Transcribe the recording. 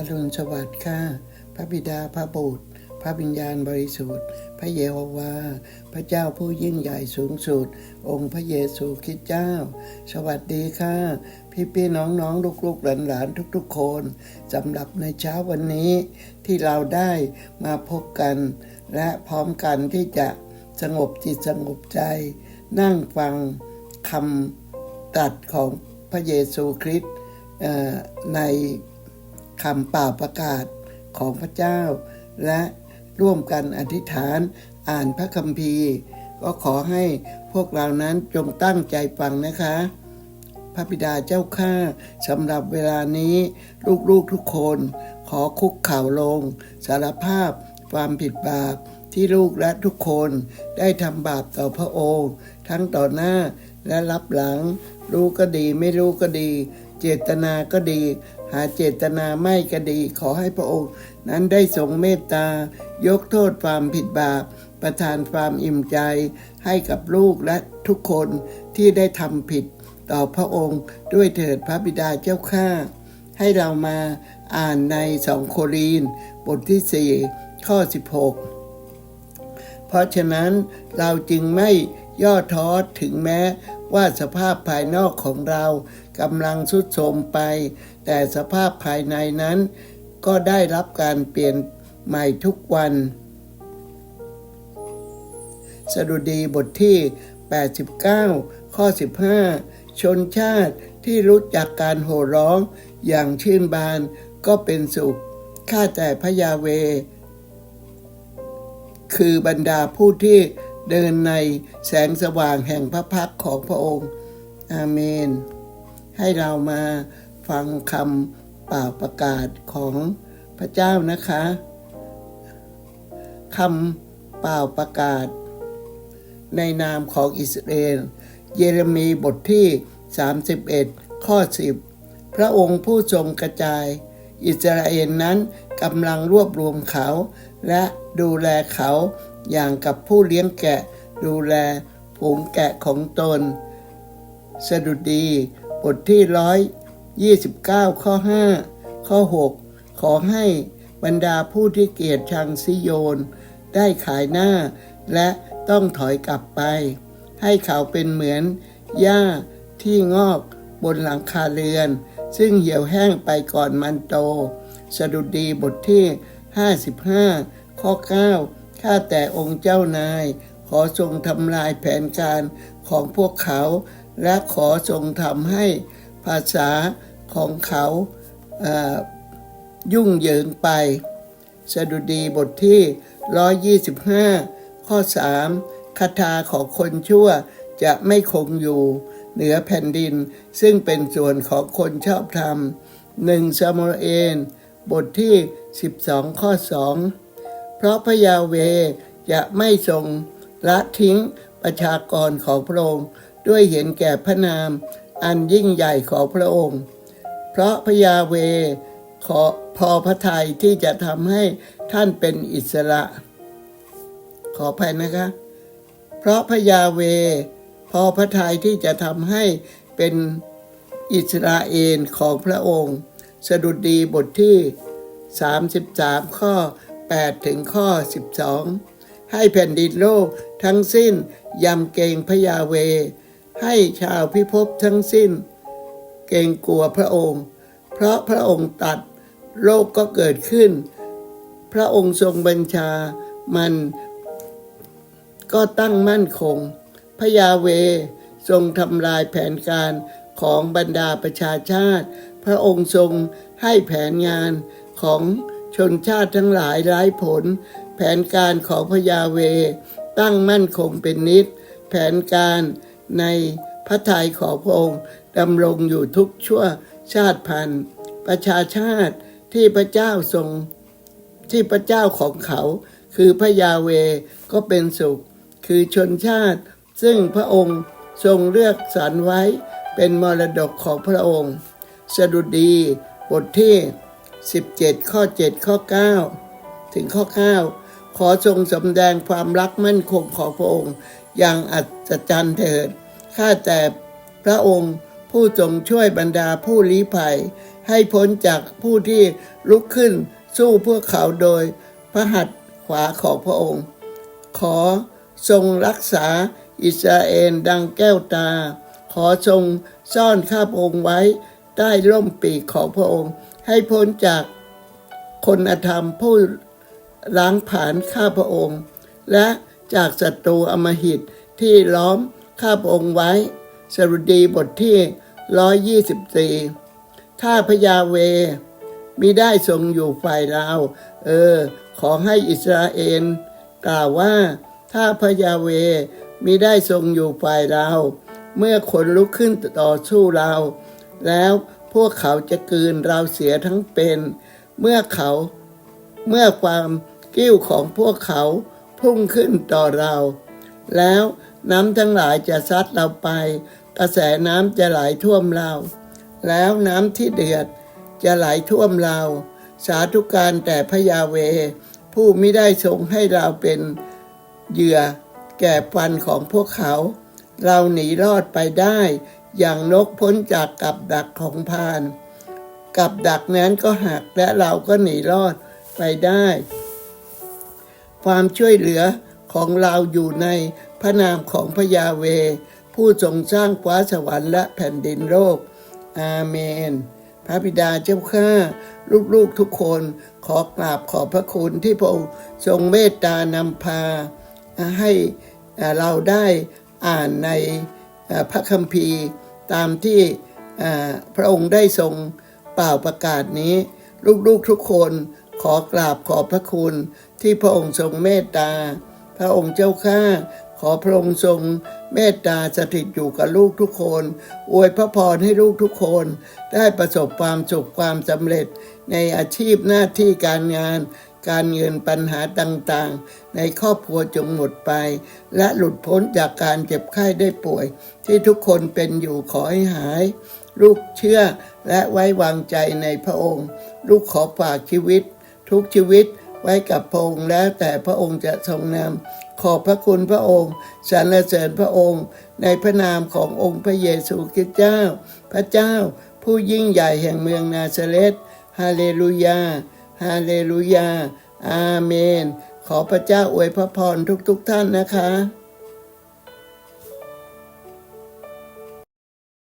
อรุณสวัสดิ์ค่ะ พระบิดาพระบุตร พระวิญญาณบริสุทธิ์ พระเยโฮวา พระเจ้าผู้ยิ่งใหญ่สูงสุด องค์พระเยซูคริสต์เจ้า สวัสดีค่ะ พี่พี่น้องน้องลูกลูกหลานหลานทุกๆคนสำหรับในเช้าวันนี้ที่เราได้มาพบกัน และพร้อมกันที่จะสงบจิตสงบใจ นั่งฟังคำตรัสของพระเยซูคริสต์ใน คำเป่าประกาศของพระเจ้า และร่วมกันอธิษฐานอ่านพระคัมภีร์ ก็ขอให้พวกเรานั้นจงตั้งใจฟังนะคะ พระบิดาเจ้าข้าสำหรับเวลานี้ ลูกๆทุกคนขอคุกเข่าลง สารภาพความผิดบาปที่ลูกและทุกคนได้ทำบาปต่อพระองค์ ทั้งต่อหน้าและรับหลังรู้ก็ดีไม่รู้ก็ดี เจตนาก็ดี หาเจตนาไม่ก็ดี ขอให้พระองค์ นั้นได้ทรงเมตตา ยกโทษความผิดบาป ประทานความอิ่มใจ ให้กับลูกและทุกคนที่ได้ทำผิด ต่อพระองค์ด้วยเถิดพระบิดาเจ้าข้าให้เรามาอ่านในสองโครีนบทที่ 4 ข้อ 16 เพราะฉะนั้นเราจึงไม่ย่อท้อถึงแม้ว่าสภาพภายนอกของเรา กำลังสุดโทมไป แต่สภาพภายในนั้น ก็ได้รับการเปลี่ยนใหม่ทุกวัน สดุดีบทที่ 89 ข้อ 15 ชนชาติที่รู้จักการโห่ร้องอย่างชื่นบานก็เป็นสุข ข้าแต่พระยาเว คือบรรดาผู้ที่เดินในแสงสว่างแห่งพระพักของพระองค์ อาเมน ให้เรามาฟังคำเป่าประกาศของพระเจ้านะคะคำเป่าประกาศ ในนามของอิสราเอลเยเรมีบทที่ 31 ข้อ 10 พระองค์ผู้ทรงกระจาย อิสราเอลนั้นกำลังรวบรวมเขา และดูแลเขาอย่างกับผู้เลี้ยงแกะ ดูแลฝูงแกะของตน สดุดี บทที่ร้อยยี่สิบเก้าข้อห้าข้อหกขอให้บรรดาผู้ที่เกียรติชังซิโยน ได้ขายหน้า และต้องถอยกลับไป ให้เขาเป็นเหมือนหญ้าที่งอกบนหลังคาเรือน ซึ่งเหี่ยวแห้งไปก่อนมันโต สดุดีบทที่ 55 ข้อ 9 ข้าแต่องค์เจ้านาย ขอทรงทำลายแผนการของพวกเขา และขอทรงทำให้ภาษาของเขาเอ่อยุ่งเหยิงไป สดุดีบทที่ 125 ข้อ 3 คาถาของคนชั่วจะไม่คงอยู่เหนือแผ่นดิน ซึ่งเป็นส่วนของคนชอบธรรมหนึ่งซามูเอลบทที่ 12 ข้อ 2 เพราะพระยาเวจะไม่ทรงละทิ้งประชากรของพระองค์ ด้วยเห็นแก่พระนามอันยิ่งใหญ่ของพระองค์ เพราะพระยาเวขอพอพระทัยที่จะทำให้ท่านเป็นอิสระ ขออภัยนะคะ เพราะพระยาเว พอพระทัยที่จะทำให้เป็นอิสราเอลของพระองค์ สดุดีบทที่ 33 ข้อ 8 ถึงข้อ 12 ให้แผ่นดินโลกทั้งสิ้นยำเกรงพระยาเว ให้ชาวพิภพทั้งสิ้น เกรงกลัวพระองค์ เพราะพระองค์ตัดโลกก็เกิดขึ้น พระองค์ทรงบัญชามันก็ตั้งมั่นคง พระยาเวทรงทำลายแผนการของบรรดาประชาชาติ พระองค์ทรงให้แผนงานของชนชาติทั้งหลายไร้ผล แผนการของพระยาเวตั้งมั่นคงเป็นนิด แผนการ ในพระทัยของพระองค์ดำรงอยู่ทุกชั่วชาติพันธุ์ประชาชาติที่พระเจ้าทรงที่พระเจ้าของเขา คือพระยาเวก็เป็นสุข คือชนชาติ ซึ่งพระองค์ทรงเลือกสรรไว้เป็นมรดกของพระองค์ สดุดีบทที่ 17 ข้อ 7 ข้อ 9 ถึงข้อ 9 ขอทรงสำแดงความรักมั่นคงของพระองค์ อย่างอัศจรรย์เถิด ข้าแต่พระองค์ผู้ทรงช่วยบรรดาผู้ลี้ภัย ให้พ้นจากผู้ที่ลุกขึ้นสู้พวกเขาโดยพระหัตถ์ขวาของพระองค์ ขอทรงรักษาอิสราเอลดังแก้วตา ขอทรงซ่อนข้าพระองค์ไว้ใต้ร่มปีกของพระองค์ ให้พ้นจากคนอธรรมผู้ล้างผลาญข้าพระองค์ และจากศัตรูอมหิตที่ล้อม ข้าพระองค์ไว้ สรุดีบทที่ 124 ถ้าพยาเวมิได้ทรงอยู่ฝ่ายเราเออ ขอให้อิสราเอลกล่าวว่าถ้าพยาเวมิได้ทรงอยู่ฝ่ายเรา เมื่อคนลุกขึ้นต่อสู้เรา แล้วพวกเขาจะกืนเราเสียทั้งเป็น เมื่อเขาเมื่อความกิ้วของพวกเขาพุ่งขึ้นต่อเรา แล้ว น้ำทั้งหลายจะซัดเราไป กระแสน้ำจะไหลท่วมเรา แล้วน้ำที่เดือดจะไหลท่วมเรา สาธุการแต่พระยาเว ผู้ไม่ได้ทรงให้เราเป็นเหยื่อแก่ฟันของพวกเขา เราหนีรอดไปได้ อย่างนกพ้นจากกับดักของพานกับดักนั้นก็หักและเราก็หนีรอดไปได้ ความช่วยเหลือ ของเราอยู่ในพระนามของพระยาเว ผู้ทรงสร้างฟ้าสวรรค์และแผ่นดินโลกอาเมน พระบิดาเจ้าข้าลูกๆทุกคนขอกราบขอบพระคุณที่พระองค์ทรงเมตตานำพา ให้เราได้อ่านในพระคัมภีร์ตามที่พระองค์ได้ทรงเป่าประกาศนี้ ลูกๆทุกคนขอกราบขอบพระคุณที่พระองค์ทรงเมตตา ระองค์เจ้าข้าขอพระองค์ทรงเมตตาสถิตอยู่กับลูกทุกคน อวยพระพรให้ลูกทุกคน ได้ประสบความสุขความสำเร็จ ในอาชีพหน้าที่การงาน การเงินปัญหาต่างๆ ในครอบครัวจงหมดไป และหลุดพ้นจากการเจ็บไข้ได้ป่วย ที่ทุกคนเป็นอยู่ขอให้หาย ลูกเชื่อและไว้วางใจในพระองค์ ลูกขอฝากชีวิต ทุกชีวิต ไว้กับพระองค์แล้วแต่พระองค์จะทรงนำขอบพระคุณพระองค์สรรเสริญพระองค์ ในพระนามขององค์พระเยซูคริสต์เจ้า พระเจ้าผู้ยิ่งใหญ่แห่งเมืองนาซาเรตฮาเลลูยา ฮาเลลูยา อาเมน ขอพระเจ้าอวยพระพรทุกๆทท่านนะคะ